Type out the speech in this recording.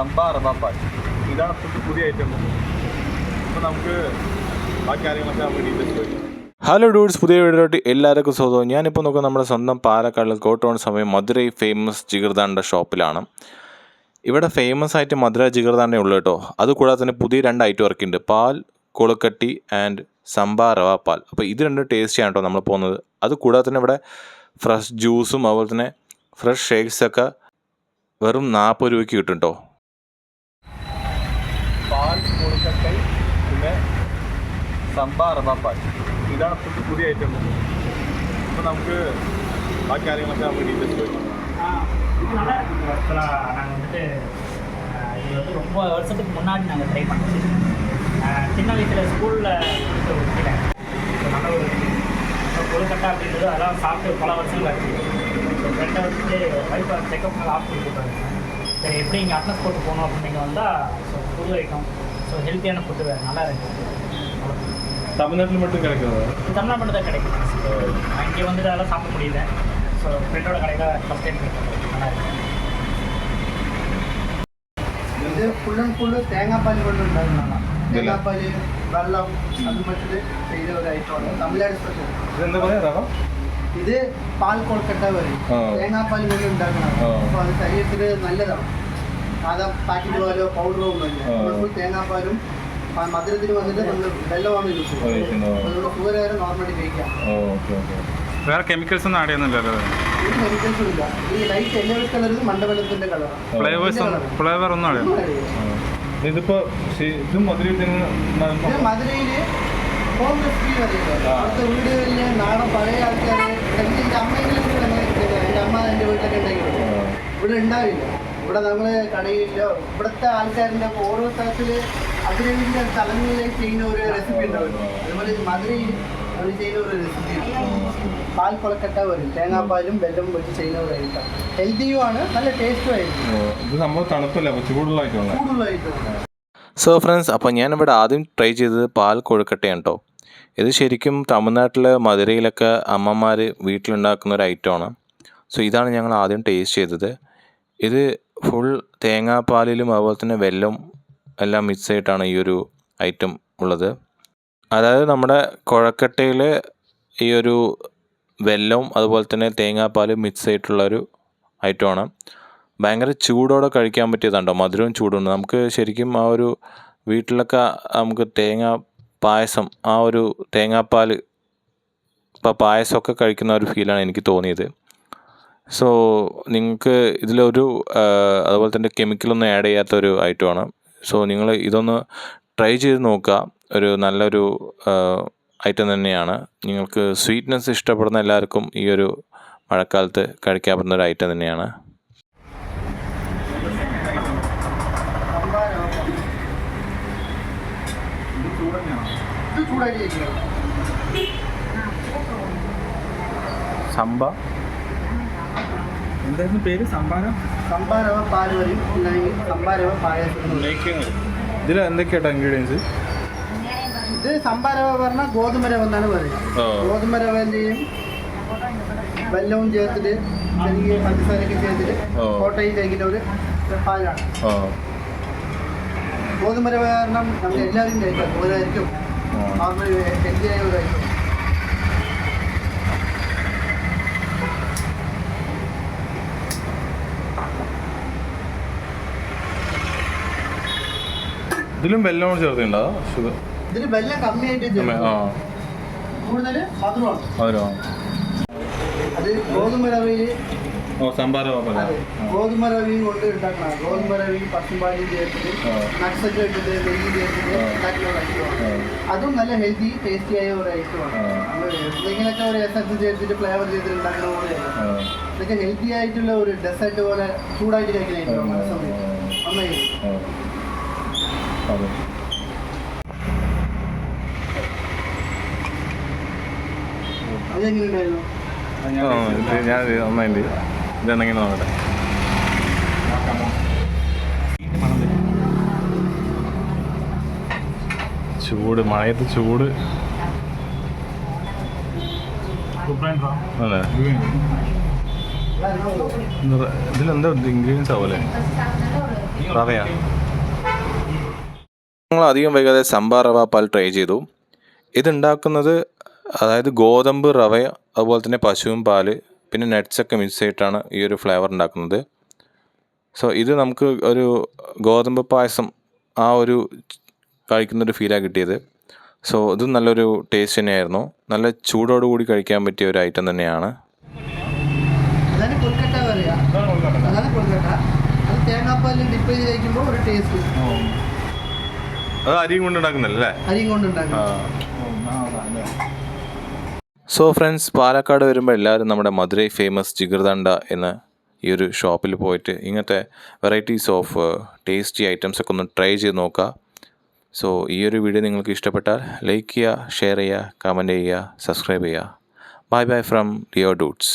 സംബ റബാപ്പാൽ ഇതാണ് പുതിയ ഐറ്റം അപ്പോൾ നമുക്ക് ആ കാര്യങ്ങളൊക്കെ നമുക്ക് ഡീറ്റെയിൽസ് ചോദിക്കാം ഹലോ ഡൂഡ്സ് പുതിയ വീഡിയോയിലോട്ട് എല്ലാവർക്കും സ്വാഗതം. ഞാനിപ്പോൾ നോക്കുക നമ്മുടെ സ്വന്തം പാലക്കാട് കോട്ടോൺ സമയം മധുരൈ ഫേമസ് ജിഗർദാണ്ട ഷോപ്പിലാണ്. ഇവിടെ ഫേമസ് ആയിട്ട് മധുര ജിഗർദാണ്ടേ ഉള്ളൂ കേട്ടോ. അതുകൂടാതെ തന്നെ പുതിയ രണ്ട് ഐറ്റം ഇറക്കിയിട്ടുണ്ട് പാൽ കൊളുക്കട്ടി ആൻഡ് സംബാ റവ പാൽ. അപ്പോൾ ഇത് രണ്ടും ടേസ്റ്റി ആണ് കേട്ടോ നമ്മൾ പോകുന്നത്. അതുകൂടാതെ തന്നെ ഇവിടെ ഫ്രഷ് ജ്യൂസും അതുപോലെ തന്നെ ഫ്രഷ് ഷേക്സൊക്കെ വെറും നാൽപ്പത് രൂപയ്ക്ക് കിട്ടും കേട്ടോ. പാൽ കൊഴുക്കട്ടൈ പിന്നെ സംബ റബാപ്പാൽ ഇതാണ് ഇപ്പോഴത്തെ പുതിയ ഐറ്റം അപ്പോൾ നമുക്ക് ആ കാര്യങ്ങളൊക്കെ നമുക്ക് ഡീറ്റെയിൽസ് ചോദിക്കാം இது நல்லா இருக்குங்க ஆக்சுவலாக நாங்கள் வந்துட்டு ஆஹ், இது வந்து ரொம்ப வருஷத்துக்கு முன்னாடி நாங்கள் ட்ரை பண்ணது ஆஹ், சின்ன வயசில் ஸ்கூலில் வந்துட்டு ஒரு கீழே நல்ல ஒரு இப்போ கொழுக்கட்டை அப்படின்றது அதெல்லாம் சாப்பிட்டு பல வருஷங்கள் ஆச்சு ஸோ ஃப்ரெண்டை வந்துட்டு ஒய்ஃபை செக்அப் மேலே ஆஃப் பண்ணி கொடுத்தாங்க சரி எப்படி இங்கே அட்னஸ் போட்டு போகணும் அப்படின்னு நீங்கள் வந்தால் ஸோ புது ஐட்டம் ஸோ ஹெல்த்தியான ஃபுட்டு வேறு நல்லா இருக்குது தமிழ்நாட்டில் மட்டும் கிடைக்கும் தமிழ்நாடு மட்டும் தான் கிடைக்கும் இங்கே வந்து அதெல்லாம் சாப்பிட முடியல. ஸோ ஃப்ரெண்டோட கடையில் ஃபஸ்ட் டைம் நல்லா இருக்கு. இது ஃபுல் அண்ட் ஃபுல்லு தேங்காய் பால் கொண்டு இருந்தாங்க தேங்காய் பால் வெள்ளம் அது மட்டும் இது ஒரு ஐட்டம் தமிழ்நாடு ஸ்பெஷல் ரெண்டு ரகம் ഇത് പാൽ കൊൽക്കട്ട വരും. തേങ്ങാപ്പാൽ കൊണ്ട് ഉണ്ടാക്കണം. അപ്പൊ അത് ശരീരത്തിന് നല്ലതാണ്. സാധാ പാക്കറ്റ് പാലോ പൗഡറോ ഒന്നുമില്ല. നമ്മൾ തേങ്ങാപ്പാലും ആ മധുരത്തിന് വന്നിട്ട് നമ്മൾ വെള്ളമാണ് യൂസ് ഓ, ചെയ്യുന്നത് ഓ. അതുകൊണ്ട് നോർമലി കഴിക്കാം. വേറെ കെമിക്കൽസ് ഒന്നും ആഡ് ചെയ്യുന്നില്ലല്ലോ ഇല്ല. ഈ ലൈറ്റ് കളറാണ് ഫ്ലേവേഴ്സ് ഫ്ലേവർ ഒന്നും ആഡ് ചെയ്യുന്നു ഇതിപ്പോ ഇത് മധുരത്തിൽ ഇത് മധുരയിൽ ഹോം റെസിപ്പി പറയുന്നത് വീടുകളിൽ നാടൻ പഴയ ആൾക്കാർ എന്റെ അമ്മയെങ്കിലും ഇവിടെ അങ്ങനെ ചെയ്തത്. എന്റെ അമ്മ എന്റെ വീട്ടിലൊക്കെ ഉണ്ടാക്കി ഇവിടെ ഉണ്ടാവില്ല. ഇവിടെ നമ്മൾ കടയിലോ ഇവിടുത്തെ ആൾക്കാരിന്റെ ഓരോ സ്ഥലത്തിൽ അതിന്റെ സ്ഥലങ്ങളിൽ ചെയ്യുന്ന ഒരു റെസിപ്പി ഉണ്ടാവില്ല. അതുപോലെ മധുരയിൽ അവർ ചെയ്യുന്ന ഒരു റെസിപ്പി പാൽ കൊളക്കട്ട വരും തേങ്ങാപ്പാലും വെല്ലം വെച്ച് ചെയ്യുന്ന ഒരു ഐറ്റം ഹെൽത്തിയും ആണ് നല്ല ടേസ്റ്റും ആയിരിക്കും. ഇത് നമ്മൾ തണുപ്പല്ല ചൂടുള്ളതായിട്ടുള്ള. ചൂടുള്ള സോ ഫ്രണ്ട്സ് അപ്പോൾ ഞാനിവിടെ ആദ്യം ട്രൈ ചെയ്തത് പാൽ കൊഴുക്കട്ടയാണ് കേട്ടോ ഇത് ശരിക്കും തമിഴ്നാട്ടിൽ മധുരയിലൊക്കെ അമ്മമാർ വീട്ടിലുണ്ടാക്കുന്ന ഒരു ഐറ്റമാണ്. സോ ഇതാണ് ഞങ്ങൾ ആദ്യം ടേസ്റ്റ് ചെയ്തത്. ഇത് ഫുൾ തേങ്ങാപ്പാലിലും അതുപോലെ തന്നെ വെല്ലം എല്ലാം മിക്സ് ആയിട്ടാണ് ഈ ഒരു ഐറ്റം ഉള്ളത്. അതായത് നമ്മുടെ കുഴക്കട്ടയിൽ ഈ ഒരു വെല്ലവും അതുപോലെ തന്നെ തേങ്ങാപ്പാൽ മിക്സ് ആയിട്ടുള്ള ഒരു ഐറ്റമാണ് ഭയങ്കര ചൂടോടെ കഴിക്കാൻ പറ്റിയതാണ്ടോ മധുരവും ചൂടുണ്ട് നമുക്ക് ശരിക്കും ആ ഒരു വീട്ടിലൊക്കെ നമുക്ക് തേങ്ങ പായസം ആ ഒരു തേങ്ങാപ്പാൽ ഇപ്പോൾ പായസമൊക്കെ കഴിക്കുന്ന ഒരു ഫീലാണ് എനിക്ക് തോന്നിയത്. സോ നിങ്ങൾക്ക് ഇതിലൊരു അതുപോലെ തന്നെ കെമിക്കലൊന്നും ആഡ് ചെയ്യാത്ത ഒരു ഐറ്റമാണ്. സോ നിങ്ങൾ ഇതൊന്ന് ട്രൈ ചെയ്ത് നോക്കുക ഒരു നല്ലൊരു ഐറ്റം തന്നെയാണ്. നിങ്ങൾക്ക് സ്വീറ്റ്നെസ് ഇഷ്ടപ്പെടുന്ന എല്ലാവർക്കും ഈ ഒരു മഴക്കാലത്ത് കഴിക്കാൻ പറ്റുന്ന ഒരു ഐറ്റം തന്നെയാണ്. സംബ എന്തായിരുന്നു പേര്? സംഭാരം? സംഭാരവ അല്ലെങ്കിൽ സംഭാരവ പായസം. ഇതിൽ എന്തൊക്കെയാട്ടോ ഇൻഗ്രീഡിയൻസ് ഇത് സംഭാരവ പറഞ്ഞാൽ ഗോതമ്പ് രവ എന്നാണ് പറയുന്നത് ഗോതമ്പ് രവന്റെയും വെല്ലവും ചേർത്തിട്ട് ചെറിയ പഞ്ചസാരയൊക്കെ ചേർത്തിട്ട് കോട്ടയിൽ കോട്ടയും കഴിക്കുന്ന ഒരു പാലാണ്. ഓ ഗോതമ്പ രവ കാരണം നമ്മൾ എല്ലാവരും കഴിക്കാം ആ. നോർമൽ ഹെൽത്തിയായ ഇതിലും വെല്ലം ചേർത്തിട്ടുണ്ടോ? ഷുഗർ ഇതിൽ വെല്ലം കമ്മിയായിട്ട് കൂടുതൽ മധുരമാണ്. അത് ഗോതമ്പ സംഭാര അതെ. ഗോതമ്പ രവിയും കൊണ്ട് ഉണ്ടാക്കണം ഗോതമ്പ രവിയും പശുപാലും ചേർത്തിട്ട് ഒക്കെ ഇട്ടിട്ട് നെയ്യ് ചേർത്തിട്ട്. ഉണ്ടാക്കുന്ന അതും നല്ല ഹെൽത്തി ടേസ്റ്റി ആയ ഒരു ഐറ്റമാണ് എന്തെങ്കിലൊക്കെ എന്തെങ്കിലുമൊക്കെ ഒരു എസൻസ് ചേർത്തിട്ട് ഫ്ലേവർ ചെയ്തിട്ട് ഉണ്ടാക്കുന്ന പോലെയല്ല ഇതൊക്കെ ഹെൽത്തി ആയിട്ടുള്ള ഒരു ഡെസേർട്ട് പോലെ ചൂടായിട്ട് കഴിക്കുന്ന ഐറ്റമാണ് നന്നായി. അതെ. അതെങ്ങനെയുണ്ടായിരുന്നു ഞാൻ നന്നായിട്ട് ഇതെന്നെങ്ങനെ നോക്കട്ടെ. ചൂട് മഴയത്ത് ചൂട്. അതെ. ഇതിലെന്താ ഇൻഗ്രീഡിയൻസ് ഞങ്ങൾ അധികം വൈകാതെ സംഭാർ റവ പാൽ ട്രൈ ചെയ്തു. ഇതുണ്ടാക്കുന്നത് അതായത് ഗോതമ്പ് റവ അതുപോലെ തന്നെ പശുവും പാൽ പിന്നെ നട്ട്സൊക്കെ മിക്സ് ചെയ്തിട്ടാണ് ഈ ഒരു ഫ്ലേവർ ഉണ്ടാക്കുന്നത്. സോ ഇത് നമുക്ക് ഒരു ഗോതമ്പ് പായസം ആ ഒരു കഴിക്കുന്നൊരു ഫീലാണ് കിട്ടിയത്. സോ ഇത് നല്ലൊരു ടേസ്റ്റ് തന്നെയായിരുന്നു. നല്ല ചൂടോടുകൂടി കഴിക്കാൻ പറ്റിയ ഒരു ഐറ്റം തന്നെയാണ്. അത് അരിയും കൊണ്ട് ഉണ്ടാക്കുന്നല്ലേ അരിയും കൊണ്ടുണ്ടാക്കും. സോ ഫ്രണ്ട്സ് പാലക്കാട് വരുമ്പോൾ എല്ലാവരും നമ്മുടെ മധുരൈ ഫേമസ് ജിഗർദണ്ഡ എന്ന ഈ ഒരു ഷോപ്പിൽ പോയിട്ട് ഇങ്ങനത്തെ വെറൈറ്റീസ് ഓഫ് ടേസ്റ്റി ഐറ്റംസ് ഒക്കെ ഒന്ന് ട്രൈ ചെയ്ത് നോക്കുക സോ ഈ ഒരു വീഡിയോ നിങ്ങൾക്ക് ഇഷ്ടപ്പെട്ടാൽ ലൈക്ക് ചെയ്യുക ഷെയർ ചെയ്യുക കമന്റ് ചെയ്യുക സബ്സ്ക്രൈബ് ചെയ്യുക. Bye bye from Deo Dudes